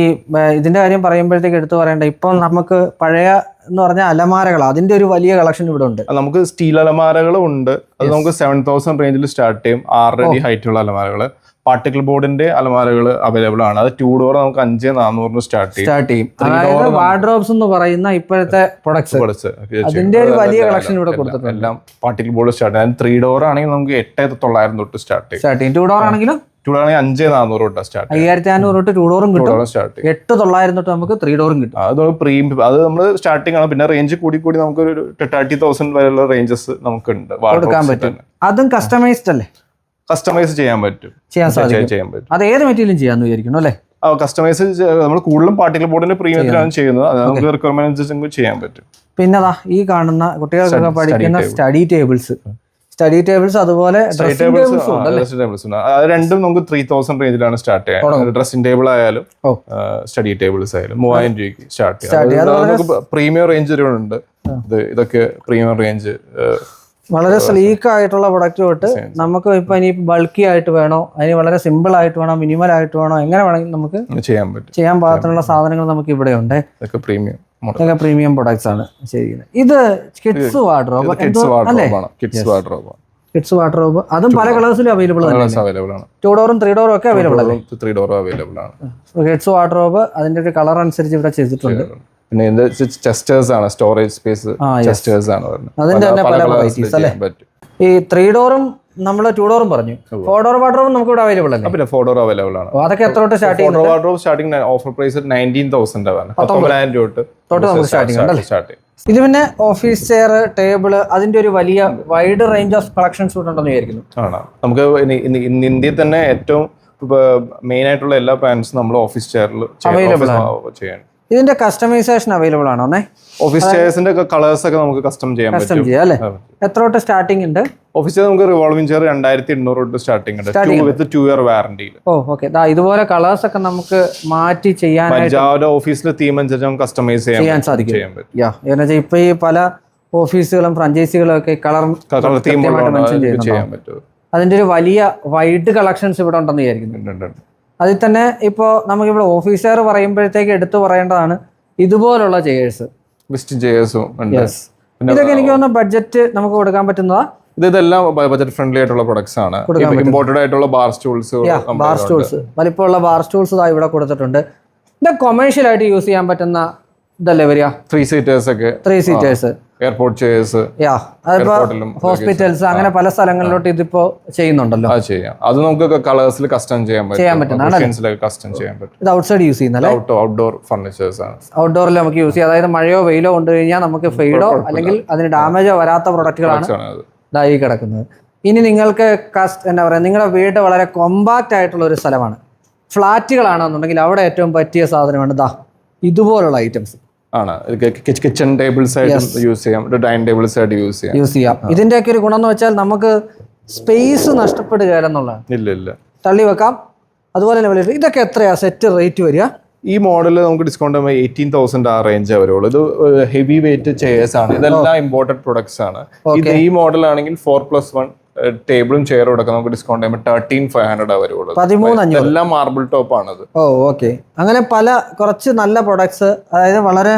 ഇതിന്റെ കാര്യം പറയുമ്പോഴത്തേക്ക് എടുത്തു പറയണ്ട ഇപ്പം നമുക്ക് പഴയ എന്ന് പറഞ്ഞ അലമാരകൾ അതിന്റെ ഒരു വലിയ കളക്ഷൻ ഇവിടെ ഉണ്ട്. നമുക്ക് സ്റ്റീൽ അലമാരകളും ഉണ്ട്. അത് നമുക്ക് സെവൻ തൗസൻഡ് റേഞ്ചിൽ സ്റ്റാർട്ട് ചെയ്യും. ആറടി ഹൈറ്റ് ഉള്ള അലമാരകൾ പാർട്ടിക്കിൾ ബോർഡിന്റെ അലമാരകൾ അവൈലബിൾ ആണ്. അത് ടൂ ഡോർ നമുക്ക് അഞ്ച് നാനൂറിന് സ്റ്റാർട്ട് ചെയ്യും. സ്റ്റാർട്ട് ചെയ്യും. അതായത് വാർഡ്രോബ്സ് എന്ന് പറയുന്ന ഇപ്പോഴത്തെ പ്രൊഡക്ട്സ് അതിന്റെ ഒരു വലിയ കളക്ഷൻ ഇവിടെ കൊടുത്തിട്ടുണ്ട്. എല്ലാം പാർട്ടിക്കിൾ ബോർഡ് സ്റ്റാർട്ട് ചെയ്യും. ത്രീ ഡോർ ആണെങ്കിൽ നമുക്ക് എട്ട് തൊള്ളായിരം തൊട്ട് സ്റ്റാർട്ട് ചെയ്യും. സ്റ്റാർട്ട് ചെയ്യും. ടൂ ഡോർ ആണെങ്കിലും ടൂ ഡോർ ആണെങ്കിൽ അഞ്ച് നാനൂറ് തൊട്ട് സ്റ്റാർട്ട് അയ്യായിരത്തി അഞ്ഞൂറ് തൊട്ട് ടൂ ഡോറും കിട്ടും. സ്റ്റാർട്ട് എട്ട് തൊള്ളായിരം തൊട്ട് നമുക്ക് ത്രീ ഡോറും കിട്ടും. അത് നമുക്ക് പ്രീമിയം അത് നമ്മൾ സ്റ്റാർട്ടിംഗ് ആണ്. പിന്നെ റേഞ്ച് കൂടി കൂടി നമുക്ക് ഒരു തേർട്ടി തൗസൻഡ് വരെയുള്ള റേഞ്ചസ് നമുക്കുണ്ട്. കൊടുക്കാൻ പറ്റും. അതും കസ്റ്റമൈസ്ഡ് അല്ലേ? കസ്റ്റമൈസ് ചെയ്യാൻ പറ്റും. ചെയ്യാൻ സാധിക്കും. അത് ഏത് മെറ്റീരിയലും ചെയ്യാന്ന് വിചാരിക്കുന്നു അല്ലേ? കസ്റ്റമൈസ് നമ്മൾ കൂടുതലും പാർട്ടിക്കൽ ബോർഡിന്റെ പ്രീമിയത്തിലാണ് ചെയ്യുന്നത്. അത് നമുക്ക് റിക്വയർമെന്റ് അനുസരിച്ച് ചെയ്യാൻ പറ്റും. പിന്നെ അതാ ഈ കാണുന്ന കുട്ടികൾക്കൊക്കെ Study- പഠിക്കുന്ന സ്റ്റഡി ടേബിൾസ് സ്റ്റഡി ടേബിൾസ് അതുപോലെ ടേബിൾസും ടേബിൾസ് അത് രണ്ടും നമുക്ക് ത്രീ തൗസൻഡ് റേഞ്ചിലാണ് സ്റ്റാർട്ട് ചെയ്യുന്നത് ഡ്രസ്സിംഗ് ടേബിൾ ആയാലും സ്റ്റഡി ടേബിൾസ് ആയാലും മൂവായിരം രൂപയ്ക്ക് സ്റ്റാർട്ട് ചെയ്യാം. പ്രീമിയം റേഞ്ച് ഉണ്ട് ഇത് ഇതൊക്കെ പ്രീമിയം റേഞ്ച് വളരെ സ്ലീക്ക് ആയിട്ടുള്ള പ്രൊഡക്റ്റ് തൊട്ട് നമുക്ക് ഇപ്പൊ ഇനി ബൾക്കി ആയിട്ട് വേണോ? അതിന് വളരെ സിമ്പിൾ ആയിട്ട് വേണോ? മിനിമൽ ആയിട്ട് വേണോ? എങ്ങനെ വേണമെങ്കിൽ നമുക്ക് ചെയ്യാൻ പറ്റും. ചെയ്യാൻ പാകത്തിനുള്ള സാധനങ്ങൾ നമുക്ക് ഇവിടെ ഉണ്ട് പ്രീമിയം ഇതൊക്കെ പ്രീമിയം പ്രൊഡക്ട്സ് ആണ്. ഇത് kids wardrobe wardrobe kids wardrobe ആണ്. കിഡ്സ് വാർഡ്രോബ് അതും പല കളേഴ്സിലും അവൈലബിൾ അവൈലബിൾ ആണ്. ടു ഡോറും ത്രീ ഡോറും ഒക്കെ അവൈലബിൾ അല്ലേ? ത്രീ ഡോറും അവൈലബിൾ ആണ്. കിഡ്സ് വാർഡ്രോബ് അതിന്റെ ഒരു കളർ അനുസരിച്ച് ഇവിടെ ചെയ്തിട്ടുണ്ട്. പിന്നെ ഇത് ചെസ്റ്റേഴ്സ് ആണ് സ്റ്റോറേജ് സ്പേസ് ചെസ്റ്റേഴ്സ് ആണ് അതിന്റെ തന്നെ പല colours അല്ലേ? ഈ ത്രീ ഡോറും നമ്മൾ ടു ഡോറും പറഞ്ഞു. ഫോർ ഡോർ വാർഡ്രോബും നമുക്ക് ഇവിടെ അവൈലബിൾ അല്ലേ? പിന്നെ ഫോർ ഡോർ അവൈലബിൾ ആണ്. അതൊക്കെ എത്ര തൊട്ട് സ്റ്റാർട്ട് ചെയ്യുന്നത് wardrobe starting offer price nineteen thousand ആണ്. പത്തൊമ്പതിനായിരം രൂപ തൊട്ട് തൊട്ട് നമുക്ക് സ്റ്റാർട്ടിംഗ് ഉണ്ടല്ലേ? സ്റ്റാർട്ട് ഇത് പിന്നെ ഓഫീസ് ചെയർ ടേബിൾ അതിന്റെ ഒരു വലിയ വൈഡ് റേഞ്ച് ഓഫ് കളക്ഷൻസ് ഇവിടെ ഉണ്ടെന്ന് വിചാരിക്കുന്നു. ആണ്. നമുക്ക് ഇനി- ഇനി- ഇന്ത്യയിൽ തന്നെ ഏറ്റവും മെയിൻ ആയിട്ടുള്ള എല്ലാ ബ്രാൻഡ്സും നമ്മൾ ഓഫീസ് ചെയറിൽ അവൈലബിൾ ചെയ്യാൻ ഇതിന്റെ കസ്റ്റമൈസേഷൻ അവൈലബിൾ ആണോ. ഓഫീസ് ചെയർസിന്റെ ഒക്കെ കളേഴ്സ് ഒക്കെ നമുക്ക് കസ്റ്റം ചെയ്യാൻ കസ്റ്റം ചെയ്യാം അല്ലേ? എത്ര തൊട്ട് സ്റ്റാർട്ടിംഗ് ഉണ്ട്? ഓഫീസ് ചെയർ നമുക്ക് റിവോൾവിംഗ് ചെയർ രണ്ടായിരത്തി എണ്ണൂറ് തൊട്ട് സ്റ്റാർട്ടിംഗ് ഉണ്ട്. വിത്ത് ടു ഇയർ വാറണ്ടിയിൽ ഓ ഓക്കെ ഇതുപോലെ കളേഴ്സ് ഒക്കെ നമുക്ക് മാറ്റി ചെയ്യാൻ പഞ്ചാബിന്റെ ഓഫീസിലെ തീം അനുസരിച്ച് നമുക്ക് കസ്റ്റമൈസ് ചെയ്യാൻ സാധിക്കും. യാ എന്ന് വെച്ചാൽ ഇപ്പൊ ഈ പല ഓഫീസുകളും ഫ്രാഞ്ചൈസികളും ഒക്കെ കളർ കളർ തീം മെൻഷൻ ചെയ്യാൻ പറ്റും. അതിന്റെ ഒരു വലിയ വൈഡ് കളക്ഷൻസ് ഇവിടെ ഉണ്ടെന്ന് വിചാരിക്കുന്നു. ഉണ്ട്, ഉണ്ട്, ഉണ്ട്. അതിൽ തന്നെ ഇപ്പോൾ നമുക്കിവിടെ ഓഫീസർ പറയുമ്പോഴത്തേക്ക് എടുത്തു പറയേണ്ടതാണ് ഇതുപോലുള്ള ചെയേഴ്സ് ഇതൊക്കെ എനിക്ക് തോന്നുന്നു ബഡ്ജറ്റ് നമുക്ക് കൊടുക്കാൻ പറ്റുന്നതാ? ഇത് ഇതെല്ലാം ബജറ്റ് ഫ്രണ്ട്ലി ആയിട്ടുള്ള പ്രൊഡക്ട്സ് ആണ്. ഇമ്പോർട്ടഡ് ആയിട്ടുള്ള ബാർ സ്റ്റൂൾസ് ബാർ സ്റ്റൂൾസ് വലിപ്പമുള്ള ബാർ സ്റ്റൂൾസ് ഇവിടെ കൊടുത്തിട്ടുണ്ട്. ഇത് കൊമേഴ്ഷ്യൽ ആയിട്ട് യൂസ് ചെയ്യാൻ പറ്റുന്ന ഇതല്ലേ വരിക? ത്രീ സീറ്റേഴ്സ് ഒക്കെ. Three seaters airport chairs yeah അതിപ്പോ ഹോസ്പിറ്റൽസ് അങ്ങനെ പല സ്ഥലങ്ങളിലോട്ട് ഇതിപ്പോ ചെയ്യുന്നുണ്ടല്ലോ. അത് ചെയ്യാം. അത് നമുക്ക് കളേഴ്സിൽ കസ്റ്റം ചെയ്യാൻ ചെയ്യാൻ പറ്റും. കസ്റ്റം ചെയ്യാൻ പറ്റും. ഇത് ഔട്ട്സൈഡ് യൂസ് ചെയ്യുന്നല്ലേ ഔട്ട് ഔട്ട്ഡോർ ഫർണിച്ചേഴ്സ് ആണ്. ഔട്ട്ഡോറിൽ നമുക്ക് യൂസ് ചെയ്യാം. അതായത് മഴയോ വെയിലോ കൊണ്ട് കഴിഞ്ഞാൽ നമുക്ക് ഫെയ്ഡോ അല്ലെങ്കിൽ അതിന് ഡാമേജോ വരാത്ത പ്രൊഡക്റ്റുകളാണ് ഇതായി കിടക്കുന്നത്. ഇനി നിങ്ങൾക്ക് കസ്റ്റ് എന്താ പറയാ നിങ്ങളുടെ വീട് വളരെ കോമ്പാക്റ്റ് ആയിട്ടുള്ള ഒരു സ്ഥലമാണ്. ഫ്ലാറ്റുകളാണെന്നുണ്ടെങ്കിൽ അവിടെ ഏറ്റവും പറ്റിയ സാധനമാണ് ദാ ഇതുപോലുള്ള ഐറ്റംസ് ആണ്. കിച്ചൺ ടേബിൾസ് ആയിട്ട് യൂസ് ചെയ്യാം. ഡൈനിങ് ടേബിൾസ് ആയിട്ട് യൂസ് ചെയ്യാം. യൂസ് ചെയ്യാം. ഇതിന്റെയൊക്കെ ഒരു ഗുണം എന്ന് വെച്ചാൽ നമുക്ക് സ്പേസ് നഷ്ടപ്പെടുകയില്ല എന്നുള്ളതാണ് ഇല്ല ഇല്ല തള്ളി വെക്കാം. അതുപോലെ തന്നെ ഇതൊക്കെ എത്രയാ? സെറ്റ് റേറ്റ് വരിക? ഈ മോഡൽ നമുക്ക് ഡിസ്കൗണ്ട് ആകുമ്പോൾ എയ്റ്റീൻ തൗസൻഡ് ആ റേഞ്ച് വരുള്ളൂ. ഇത് ഹെവി വെയിറ്റ് ചെയേഴ്സ് ആണ്. ഇതെല്ലാം ഇമ്പോർട്ടഡ് പ്രൊഡക്ട്സ് ആണ്. ഇത് ഈ മോഡൽ ആണെങ്കിൽ ഫോർ പ്ലസ് വൺ ടേബിളും ചെയറും ഒക്കെ നമുക്ക് ഡിസ്കൗണ്ട് ചെയ്യുമ്പോൾ തേർട്ടീൻ ഫൈവ് ഹൺഡ്രഡ് വരുള്ളൂ. പതിമൂന്ന് എല്ലാം മാർബിൾ ടോപ്പ് ആണത്. ഓ ഓക്കെ അങ്ങനെ പല കുറച്ച് നല്ല പ്രൊഡക്ട്സ് അതായത് വളരെ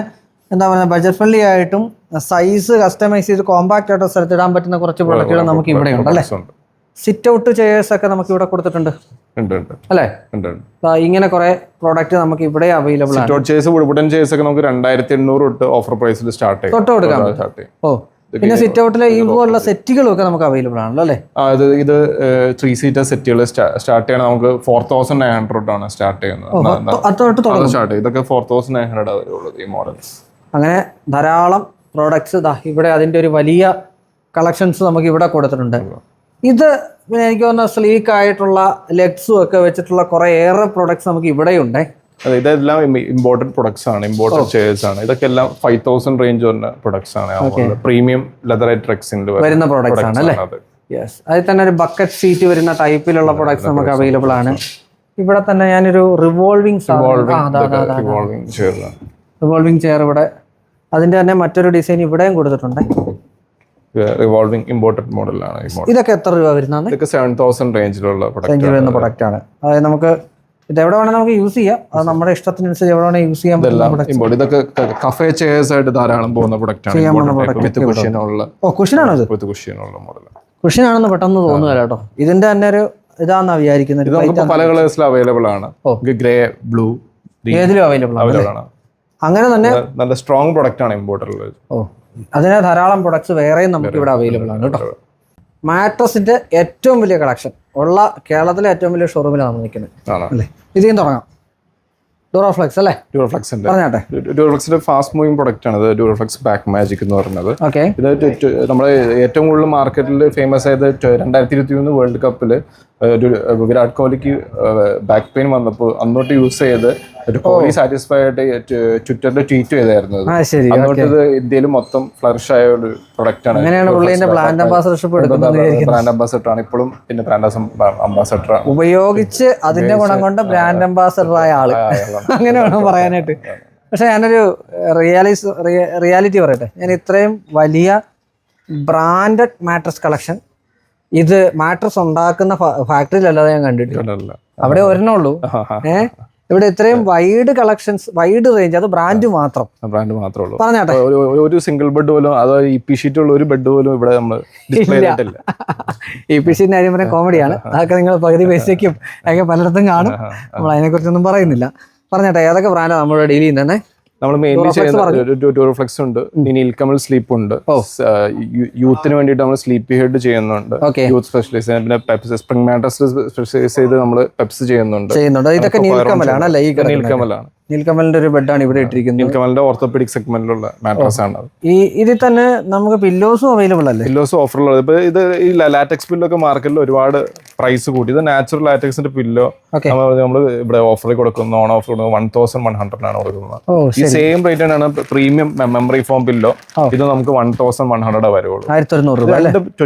എന്താ പറയുക ബഡ്ജറ്റ് ഫ്രണ്ട്ലി ആയിട്ടും സൈസ് കസ്റ്റമൈസ് ചെയ്ത് കോമ്പാക്ട് ആയിട്ട് സ്ഥലത്തിടാൻ പറ്റുന്ന കുറച്ച് പ്രൊഡക്റ്റുകൾ നമുക്ക് ഇവിടെ ഉണ്ട് അല്ലേ? സിറ്റ് ഔട്ട് ചെയേഴ്സ് ഒക്കെ നമുക്ക് ഇവിടെ കൊടുത്തിട്ടുണ്ട്. അല്ലേ? ഇങ്ങനെ കുറെ പ്രോഡക്റ്റ് നമുക്ക് ഇവിടെ അവൈലബിൾ ആണ്. ടോട്ട് ചേസ് വുഡൻ ചെയേഴ്സ് ഒക്കെ നമുക്ക് രണ്ടായിരത്തി എണ്ണൂറ് തൊട്ട് ഓഫർ പ്രൈസിൽ സ്റ്റാർട്ട് ചെയ്യും തൊട്ട് കൊടുക്കാം. ഓ പിന്നെ സിറ്റ് ഔട്ടിലെ ഈ പോലുള്ള സെറ്റുകളൊക്കെ നമുക്ക് അവൈലബിൾ ആണല്ലോ അല്ലേ? ആ ഇത് ഇത് ത്രീ സീറ്റർ സെറ്റുകൾ സ്റ്റാർട്ട് ചെയ്യണം നമുക്ക് ഫോർ തൗസൻഡ് നയൻ ഹൺഡ്രഡ് ആണ് സ്റ്റാർട്ട് ചെയ്യുന്നത്. സ്റ്റാർട്ട് ഇതൊക്കെ ഫോർ തൗസൻഡ് നയൻ ഹൺഡ്രഡ് വരുള്ളൂ ഈ മോഡൽസ് അങ്ങനെ ധാരാളം പ്രോഡക്ട്സ് ഇവിടെ അതിന്റെ ഒരു വലിയ കളക്ഷൻസ് നമുക്ക് ഇവിടെ കൊടുത്തിട്ടുണ്ട്. ഇത് പിന്നെ എനിക്ക് തോന്നുന്ന സ്ലീക്ക് ആയിട്ടുള്ള ലെഗ്സും ഒക്കെ വെച്ചിട്ടുള്ള കുറേ ഏറെ പ്രോഡക്ട്സ് നമുക്ക് ഇവിടെയുണ്ട്. അതെ ഇതെല്ലാം ഇമ്പോർട്ടഡ് പ്രൊഡക്ട്സ് ആണ് ഇമ്പോർട്ടഡ് ചെയർസ് ആണ്. ഇതൊക്കെ എല്ലാം ഫൈവ് തൗസൻഡ് റേഞ്ച് വരുന്ന പ്രൊഡക്ട്സ് ആണ് പ്രീമിയം ലെതർ ട്രെക്സിന്റെ വരുന്ന പ്രോഡക്ട്സ് ആണ് അല്ലേ? യെസ് അതിൽ തന്നെ ഒരു ബക്കറ്റ് സീറ്റ് വരുന്ന ടൈപ്പിലുള്ള പ്രൊഡക്ട്സ് നമുക്ക് അവൈലബിൾ ആണ്. ഇവിടെ തന്നെ ഞാനൊരു റിവോൾവിംഗ് റിവോൾവിംഗ് ചെയർ ഇവിടെ. അതിന്റെ തന്നെ മറ്റൊരു ഡിസൈൻ ഇവിടെയും കൊടുത്തിട്ടുണ്ട്. റിവോൾവിംഗ് ഇമ്പോർട്ടഡ് മോഡലാണ് ഇതൊക്കെ എത്ര രൂപ വരുന്നതാണ്? ഇതൊക്കെ സെവൻ തൗസൻഡ് റേഞ്ചിലുള്ള പ്രൊഡക്റ്റ് റേഞ്ചിൽ വരുന്ന പ്രൊഡക്റ്റ് ആണ്. അതായത് നമുക്ക് ഇത് എവിടെ വേണമെങ്കിൽ നമുക്ക് യൂസ് ചെയ്യാം. അത് നമ്മുടെ ഇഷ്ടത്തിനനുസരിച്ച് എവിടെ വേണേ യൂസ് ചെയ്യാൻ പറ്റും ഇതൊക്കെ കഫേ ചെയേഴ്സ് ആയിട്ട് ധാരാളം പോകുന്ന പ്രൊഡക്റ്റ് ചെയ്യാൻ പോകുന്ന ആണ് product വിത്ത് കുഷ്യനുള്ള ഓ കുഷനാണോ ഇത് കുഷനാണെന്ന് പെട്ടെന്ന് തോന്നുക കേട്ടോ. ഇതിന്റെ തന്നെ ഒരു ഇതാന്നാ വിചാരിക്കുന്നത്. നമുക്ക് പല കളേഴ്സിൽ അവൈലബിൾ ആണ്. ഗ്രേ ബ്ലൂ ഏതിലും അവൈലബിൾ ആണ് അങ്ങനെ തന്നെ നല്ല സ്ട്രോങ് പ്രൊഡക്റ്റ് ആണ് ഇമ്പോർട്ടഡ് ഓ. അതിന് ധാരാളം പ്രൊഡക്ട്സ് വേറെയും നമുക്ക് ഇവിടെ അവൈലബിൾ ആണ് കേട്ടോ. മാട്രസിന്റെ ഏറ്റവും വലിയ കളക്ഷൻ ഉള്ള കേരളത്തിലെ ഏറ്റവും വലിയ ഷോറൂമിലാണ് നമ്മൾ നിൽക്കുന്നത്. അല്ലേ? ഇതിൽ തുടങ്ങാം. ഡോറോഫ്ലെക്സ് അല്ലേ? ഡ്യൂറോഫ്ലെക്സിന്റെ പറഞ്ഞാട്ടെ. ഡ്യൂറോഫ്ലെക്സിന്റെ ഫാസ്റ്റ് മൂവിംഗ് പ്രൊഡക്റ്റ് ആണ് ഡ്യൂറോഫ്ലെക്സ് ബാക്ക് മാജിക് എന്ന് പറയുന്നത്. ഓക്കെ ഇത് നമ്മുടെ ഏറ്റവും കൂടുതൽ മാർക്കറ്റിൽ ഫേമസ് ആയത് രണ്ടായിരത്തി ഇരുപത്തി മൂന്ന് വേൾഡ് കപ്പിൽ വിരാട് കോഹ്ലിക്ക് ബാക്ക് പെയിൻ വന്നപ്പോൾ അന്നോട്ട് യൂസ് ചെയ്ത് ഒരു കോഹ്ലി സാറ്റിസ്ഫൈ ആയിട്ട് ട്വിറ്ററിൽ ട്വീറ്റ് ചെയ്തായിരുന്നു അതുകൊണ്ട് ഇത് ഇന്ത്യയിൽ മൊത്തം ഫ്ലറിഷ് ആയ ഒരു പ്രൊഡക്റ്റ് ആണ് ബ്രാൻഡ് അംബാസഡർ ആണ്. ഇപ്പോഴും പിന്നെ ബ്രാൻഡ് അംബാസഡർ ഉപയോഗിച്ച് അതിന്റെ ഗുണം കൊണ്ട് ബ്രാൻഡ് അംബാസഡർ ആയ ആൾ. അങ്ങനെ വേണം പറയാനായിട്ട്. പക്ഷെ ഞാനൊരു റിയാലിസ് റിയാലിറ്റി പറയട്ടെ. ഞാൻ ഇത്രയും വലിയ ബ്രാൻഡഡ് മാട്രസ് കളക്ഷൻ ഇത് മാട്രസ് ഉണ്ടാക്കുന്ന ഫാക്ടറിയിലല്ലാതെ ഞാൻ കണ്ടിട്ടില്ല. അവിടെ ഒരെണ്ണേ ഉള്ളൂ. ഏ? ഇവിടെ ഇത്രയും വൈഡ് കളക്ഷൻസ് വൈഡ് റേഞ്ച് അത് ബ്രാൻഡ് മാത്രം. ബ്രാൻഡ് മാത്രമേ ഉള്ളൂ. പറഞ്ഞാട്ടെ. ഒരു സിംഗിൾ ബെഡ് പോലും അതോ ഇ പി ഷീറ്റ് ഉള്ള ഒരു ബെഡ് പോലും ഇവിടെ നമ്മൾ ഇ പി ഷീറ്റിന്റെ കാര്യം പറഞ്ഞാൽ കോമഡിയാണ് അതൊക്കെ നിങ്ങൾ പകുതി പൈസയ്ക്കും ഒക്കെ പലയിടത്തും കാണും. നമ്മൾ അതിനെക്കുറിച്ചൊന്നും പറയുന്നില്ല. പറഞ്ഞാട്ടെ ഏതൊക്കെ ബ്രാൻഡാണ് നമ്മുടെ ഡീൽ ചെയ്യുന്നത് നമ്മൾ മെയിൻലി ചെയ്യുന്ന ഡ്യൂറോഫ്ലെക്സ് ഉണ്ട്. നീൽക്കമൽ സ്ലീപ്പ് ഉണ്ട്. യൂത്തിന് വേണ്ടിയിട്ട് നമ്മൾ സ്ലീപ്പി ഹെഡ് ചെയ്യുന്നുണ്ട്. യൂത്ത് സ്പെഷ്യലൈസ് പിന്നെ പെപ്സ് സ്പ്രിംഗ് മാറ്റേഴ്സ് സ്പെഷ്യലൈസ് ചെയ്ത് നമ്മൾ പെപ്സ് ചെയ്യുന്നുണ്ട്. ചെയ്യുന്നുണ്ട്. ഇതൊക്കെ നീൽക്കമലാണ് അല്ലേ? ഈ? നീൽക്കമലാണ് നീൽക്കമലിന്റെ ഒരു ബെഡാണ് ഇവിടെ ഇട്ടിരിക്കുന്നത്. നീൽക്കമലിന്റെ ഓർത്തോപെഡിക് സെഗ്മെന്റിലുള്ള മാട്രസ് ആണ് ഈ ഇതിൽ തന്നെ നമുക്ക് പില്ലോസും അവൈലബിൾ അല്ലേ? പില്ലോസ് ഓഫറുള്ളത് ഇപ്പൊ ഇത് ഈ ലാറ്റക്സ് പില്ലോ ഒക്കെ മാർക്കറ്റിൽ ഒരുപാട് പ്രൈസ് കൂട്ടി. ഇത് നാച്ചുറൽ ലാറ്റക്സിന്റെ പില്ലോ നമ്മൾ ഇവിടെ ഓഫറിൽ കൊടുക്കുന്ന. On offer one thousand one hundred ആണ് കൊടുക്കുന്നത്. ഈ സെയിം റേറ്റ് തന്നെയാണ് പ്രീമിയം മെമ്മറി ഫോം പില്ലോ ഇത് നമുക്ക് വൺ തൗസൻഡ് വൺ ഹൺഡ്രഡ് വരുള്ളൂ.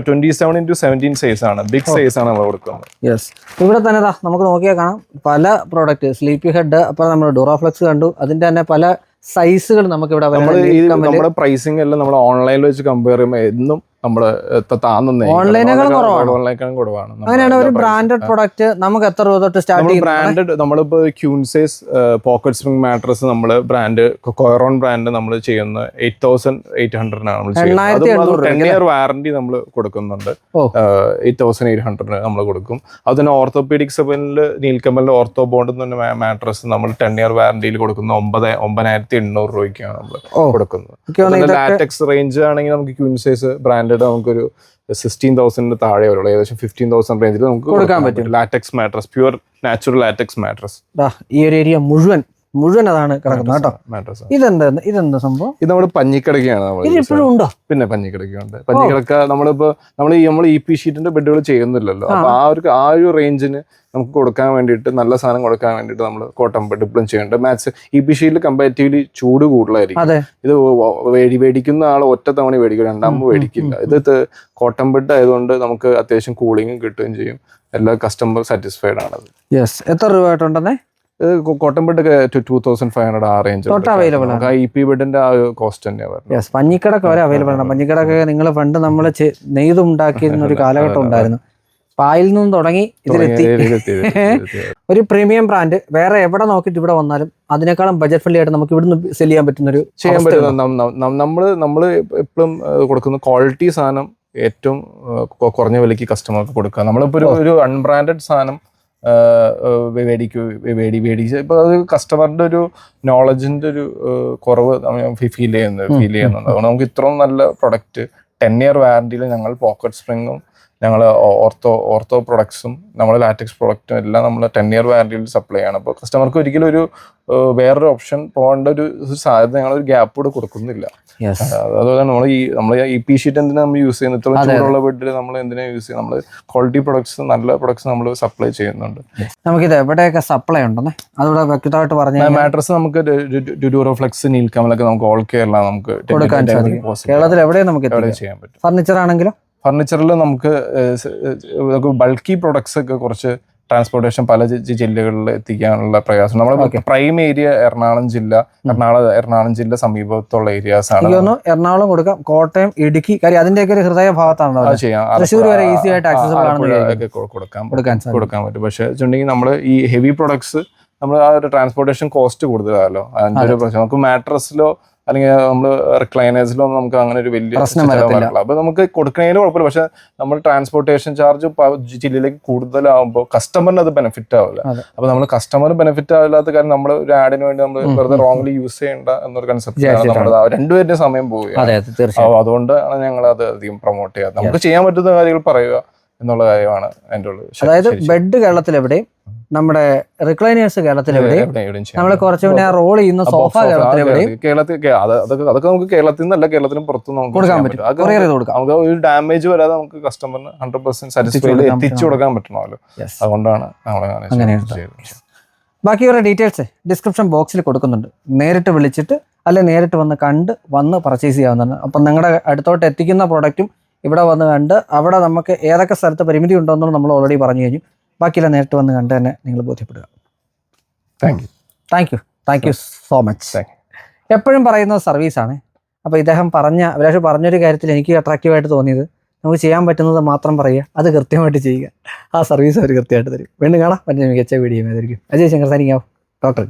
Twenty seven into seventeen size ആണ്. ബിഗ് സൈസ് ആണ് നമ്മൾ കൊടുക്കുന്നത്. യെസ് ഇവിടെ തന്നെ നമുക്ക് നോക്കിയാൽ കാണാം. പല പ്രോഡക്റ്റ് സ്ലീപ്പി ഹെഡ് അപ്പോൾ നമ്മൾ ഡോറാഫ്ലെക്സ് കണ്ടു. അതിന്റെ തന്നെ പല സൈസുകൾ നമുക്ക് ഇവിടെ നമ്മുടെ പ്രൈസിംഗ് എല്ലാം നമ്മൾ ഓൺലൈനിൽ വെച്ച് കമ്പയർ ചെയ്യുമ്പോൾ എന്നും നമ്മൾ താന്നേ ഓൺലൈനേക്കാളും കുറവാണോ? ഓൺലൈനേക്കാളും കുറവാണ്. നമ്മൾ അങ്ങനെയാണ് ഒരു ബ്രാൻഡഡ് പ്രൊഡക്റ്റ് നമുക്ക് എത്ര രൂപ തൊട്ട് സ്റ്റാർട്ട് ചെയ്യുന്നത്? ബ്രാൻഡഡ് നമ്മളിപ്പോ queen size pocket spring mattress നമ്മൾ ബ്രാൻഡ് കൊയറോൺ ബ്രാൻഡ് നമ്മൾ ചെയ്യുന്ന എയ്റ്റ് തൗസൻഡ് എയ്റ്റ് ഹൺഡ്രഡിനാണ് നമ്മൾ ചെയ്യുന്നത്. എണ്ണൂറ് ടെൻ ഇയർ വാറന്റി നമ്മൾ കൊടുക്കുന്നുണ്ട്. എയ്റ്റ് തൗസൻഡ് എയ്റ്റ് ഹൺഡ്രഡിന് നമ്മൾ കൊടുക്കും. അതിന് ഓർത്തോപീഡിക് സെവനിൽ നീൽക്കമ്മലിന്റെ ഓർത്തോ ബോണ്ട് തന്നെ മാട്രസ് നമ്മൾ ടെൻ ഇയർ വാറന്റിയിൽ കൊടുക്കുന്ന ഒമ്പത് ഒമ്പതിനായിരത്തി എണ്ണൂറ് രൂപയ്ക്കാണ് നമ്മൾ. കൊടുക്കുന്നത്. തോന്നുന്നു ലാറ്റക്സ് റേഞ്ച് ആണെങ്കിൽ നമുക്ക് ക്യൂൻസൈസ് ബ്രാൻഡഡ് നമുക്കൊരു സിക്സ്റ്റീൻ തൗസൻഡിന് താഴെ വരുള്ളൂ. ഏകദേശം ഫിഫ്റ്റീൻ തൗസൻഡ് റേഞ്ചിൽ നമുക്ക് കൊടുക്കാൻ പറ്റും. Latex mattress pure natural latex mattress ഈ ഒരു ഏരിയ മുഴുവൻ മുഴുവൻ അതാണ് കിടക്കുന്നത് കേട്ടോ. ഇതെന്താ ഇതെന്താ സംഭവം? ഇത് നമ്മുടെ പഞ്ഞിക്കിടക്കയാണ് നമ്മൾ ഇപ്പോഴും ഉണ്ടോ? പിന്നെ പഞ്ഞിക്കിടക്കുണ്ട് പഞ്ഞിക്കിടക്ക നമ്മളിപ്പോ നമ്മൾ ഈ നമ്മൾ ഇ പി ഷീറ്റിന്റെ ബെഡുകൾ ചെയ്യുന്നില്ലല്ലോ. അപ്പൊ ആ ഒരു ആ ഒരു റേഞ്ചിന് നമുക്ക് കൊടുക്കാൻ വേണ്ടിയിട്ട് നല്ല സാധനം കൊടുക്കാൻ വേണ്ടിയിട്ട് നമ്മൾ കോട്ടൺ ബെഡ് ഇപ്പോഴും ചെയ്യുന്നുണ്ട്. മാത്സ് ഇ പി ഷീറ്റിൽ കമ്പാരിറ്റീവ്ലി ചൂട് കൂടുതലായിരിക്കും. ഇത് വേടി മേടിക്കുന്ന ആൾ ഒറ്റ തവണ മേടിക്കും രണ്ടാമത് മേടിക്കില്ല ഇത് കോട്ടൺ ബെഡ് ആയതുകൊണ്ട് നമുക്ക് അത്യാവശ്യം കൂളിംഗും കിട്ടുകയും ചെയ്യും. എല്ലാ കസ്റ്റമർ സാറ്റിസ്ഫൈഡ് ആണത്. യെസ് എത്ര രൂപ ആയിട്ടുണ്ടെന്നേ? Cotton bed two thousand five hundred ആ റേഞ്ച് തൊട്ട് അവൈലബിൾ ആണ്. ഇ പി ബെഡിന്റെ ആ കോസ്റ്റ് തന്നെയാണ് യെസ് പഞ്ഞിക്കടക്ക് വരെ അവൈലബിൾ ആണ്. പഞ്ഞിക്കടക്ക് നിങ്ങൾ പണ്ട് നമ്മൾ നെയ്തുണ്ടാക്കിയിരുന്ന ഒരു കാലഘട്ടം ഉണ്ടായിരുന്നു. പായിൽ നിന്ന് തുടങ്ങി ഇതിലെത്തി. ഒരു പ്രീമിയം ബ്രാൻഡ് വേറെ എവിടെ നോക്കിയിട്ട് ഇവിടെ വന്നാലും അതിനേക്കാളും ബജറ്റ് ഫ്രണ്ട്ലി ആയിട്ട് നമുക്ക് ഇവിടുന്ന് സെൽ ചെയ്യാൻ പറ്റുന്ന ഒരു ചെയ്യാൻ പറ്റുന്ന നമ്മൾ നമ്മൾ എപ്പോഴും കൊടുക്കുന്ന ക്വാളിറ്റി സാധനം ഏറ്റവും കുറഞ്ഞ വിലയ്ക്ക് കസ്റ്റമർക്ക് കൊടുക്കുക. നമ്മളിപ്പോൾ ഒരു ഒരു അൺബ്രാൻഡഡ് സാധനം മേടിക്കൂ മേടി മേടിച്ച് ഇപ്പൊ അത് കസ്റ്റമറിന്റെ ഒരു നോളജിന്റെ ഒരു കുറവ് ഫീൽ ചെയ്യുന്നത് ഫീൽ ചെയ്യുന്നുണ്ട്. അതുകൊണ്ട് നമുക്ക് ഇത്രയും നല്ല പ്രൊഡക്റ്റ് ടെൻ ഇയർ വാറന്റിയിൽ ഞങ്ങൾ പോക്കറ്റ് സ്പ്രിങ്ങും ഞങ്ങൾ ഓർത്തോ ഓർത്തോ പ്രൊഡക്ട്സും നമ്മൾ ലാറ്റക്സ് പ്രൊഡക്റ്റും എല്ലാം നമ്മൾ ടെൻ ഇയർ വാറണ്ടിയിൽ സപ്ലൈ ആണ്. അപ്പോൾ കസ്റ്റമർക്ക് ഒരിക്കലും ഒരു വേറൊരു ഓപ്ഷൻ പോകേണ്ട ഒരു സാധ്യത ഞങ്ങൾ ഒരു ഗ്യാപ്പ് കൂടെ കൊടുക്കുന്നില്ല അതുപോലെ നമ്മൾ ഈ നമ്മൾ ഈ പി ഷീറ്റ് എന്തിനാ നമ്മൾ യൂസ് ചെയ്യുന്നത്? ഇത്ര ചൂടുള്ള ബെഡിൽ നമ്മൾ എന്തിനാ യൂസ് ചെയ്യുന്നത്? നമ്മൾ ക്വാളിറ്റി പ്രൊഡക്ട്സ് നല്ല പ്രൊഡക്ട്സ് നമ്മൾ സപ്ലൈ ചെയ്യുന്നുണ്ട്. നമുക്കിത് എവിടെയൊക്കെ സപ്ലൈ ഉണ്ടെന്നേ? അതുകൂടെ വ്യക്തമായിട്ട് പറഞ്ഞു മാട്രസ് നമുക്ക് ഡ്യൂറോഫ്ലെക്സ് നീൽക്കാമെന്നൊക്കെ നമുക്ക് ഓൾ കേരള നമുക്ക് കൊടുക്കാൻ സാധിക്കും. possible. കേരളത്തിൽ എവിടെയും നമുക്ക് ചെയ്യാൻ പറ്റും. ഫർണിച്ചർ ആണെങ്കിലും ഫർണിച്ചറിൽ നമുക്ക് ബൾക്കി പ്രൊഡക്ട്സ് ഒക്കെ കുറച്ച് ട്രാൻസ്പോർട്ടേഷൻ പല ജില്ലകളിൽ എത്തിക്കാനുള്ള പ്രയാസം. നമ്മൾ പ്രൈം ഏരിയ എറണാകുളം ജില്ല എറണാകുളം എറണാകുളം ജില്ല സമീപത്തുള്ള ഏരിയാസ് ആണ്. എറണാകുളം കൊടുക്കാം. കോട്ടയം ഇടുക്കി കാര്യം അതിന്റെയൊക്കെ ഒരു ഹൃദയ ഭാഗത്താണല്ലോ അത്. തൃശ്ശൂർ വരെ ഈസി ആയിട്ട് ആക്സസബിൾ accessible ആണെന്ന് ആലപ്പുഴ വിചാരിക്കുന്നു. ഒക്കെ കൊ- കൊടുക്കാൻ കൊടുക്കാൻ സാധിക്കും. കൊടുക്കാൻ പറ്റും. പക്ഷെ വെച്ചിട്ടുണ്ടെങ്കിൽ നമ്മൾ ഈ ഹെവി പ്രൊഡക്ട്സ് നമ്മൾ ആ ഒരു ട്രാൻസ്പോർട്ടേഷൻ കോസ്റ്റ് കൂടുതലാണല്ലോ. അതിന്റെ ഒരു പ്രശ്നം നമുക്ക് മാട്രസിലോ അല്ലെങ്കിൽ നമ്മൾ റിക്ലൈനേഴ്സിലോ നമുക്ക് അങ്ങനെ ഒരു വലിയ പ്രശ്നം വരത്തില്ല. അപ്പൊ നമുക്ക് കൊടുക്കുന്നതിന് കുഴപ്പമില്ല. പക്ഷെ നമ്മൾ ട്രാൻസ്പോർട്ടേഷൻ ചാർജ് ജില്ലയിലേക്ക് കൂടുതലാകുമ്പോൾ കസ്റ്റമറിന് അത് ബെനിഫിറ്റ് ആവില്ല. അപ്പൊ നമ്മൾ കസ്റ്റമർ ബെനിഫിറ്റ് ആവില്ലാത്ത കാര്യം നമ്മൾ ഒരു ആഡിന് വേണ്ടി നമ്മൾ വെറുതെ റോങ്ലി യൂസ് ചെയ്യേണ്ട എന്നൊരു കൺസെപ്റ്റ്. നമ്മുടെ രണ്ടുപേരുടെ സമയം പോവുക അതുകൊണ്ടാണ് ഞങ്ങൾ അത് അധികം പ്രൊമോട്ട് ചെയ്യാറ് നമുക്ക് ചെയ്യാൻ പറ്റുന്ന കാര്യങ്ങൾ പറയുക എന്നുള്ള കാര്യമാണ് എന്റെ ഉള്ളത് അതായത് ബെഡ് കേരളത്തിൽ എവിടെയും നമ്മുടെ റിക്ലൈനേഴ്സ് ചെയ്യാം. നമ്മൾ കുറച്ച് മുന്നേ റോൾ ചെയ്യുന്ന സോഫ കേരളത്തിലെവിടെയും കേരളത്തിൽ അതൊക്കെ അതൊക്കെ നമുക്ക് കേരളത്തിൽ നിന്നല്ല കേരളത്തിന് പുറത്തു നമുക്ക് കൊടുക്കാൻ പറ്റും. നമുക്ക് ഒരു ഡാമേജ് വരാതെ നമുക്ക് കസ്റ്റമറിന് ഹൺഡ്രഡ് പെർസെന്റ് സാറ്റിസ്ഫൈ എത്തിച്ചു കൊടുക്കാൻ പറ്റണമല്ലോ. അതുകൊണ്ടാണ്. ബാക്കിയുള്ള ഡീറ്റെയിൽസ് ഡിസ്ക്രിപ്ഷൻ ബോക്സിൽ കൊടുക്കുന്നുണ്ട്. നേരിട്ട് വിളിച്ചിട്ട് അല്ലെ നേരിട്ട് വന്ന് കണ്ട് വന്ന് പർച്ചേസ് ചെയ്യാവുന്നതാണ്. അപ്പം നിങ്ങളുടെ അടുത്തോട്ട് എത്തിക്കുന്ന പ്രോഡക്റ്റും ഇവിടെ വന്ന് കണ്ട് അവിടെ നമുക്ക് ഏതൊക്കെ സ്ഥലത്ത് പരിമിതി ഉണ്ടോ ഉണ്ടോയെന്നും നമ്മൾ ഓൾറെഡി പറഞ്ഞു കഴിഞ്ഞു. ബാക്കിയെല്ലാം നേരിട്ട് വന്ന് കണ്ട് തന്നെ നിങ്ങൾ ബോധ്യപ്പെടുക. Thank you thank you thank you so much എപ്പോഴും പറയുന്ന സർവീസാണ് അപ്പോൾ ഇദ്ദേഹം പറഞ്ഞ അഭിലാഷ് പറഞ്ഞൊരു കാര്യത്തിൽ എനിക്ക് അട്രാക്റ്റീവായിട്ട് തോന്നിയത് നമുക്ക് ചെയ്യാൻ പറ്റുന്നത് മാത്രം പറയുക അത് കൃത്യമായിട്ട് ചെയ്യുക. ആ സർവീസ് അവർ കൃത്യമായിട്ട് തരും. വീണ്ടും കാണാം. മറ്റേ മികച്ച വീഡിയോ ആയിരിക്കും അജയ് ശങ്കർ സാനിക്കാവും ഡോക്ടർ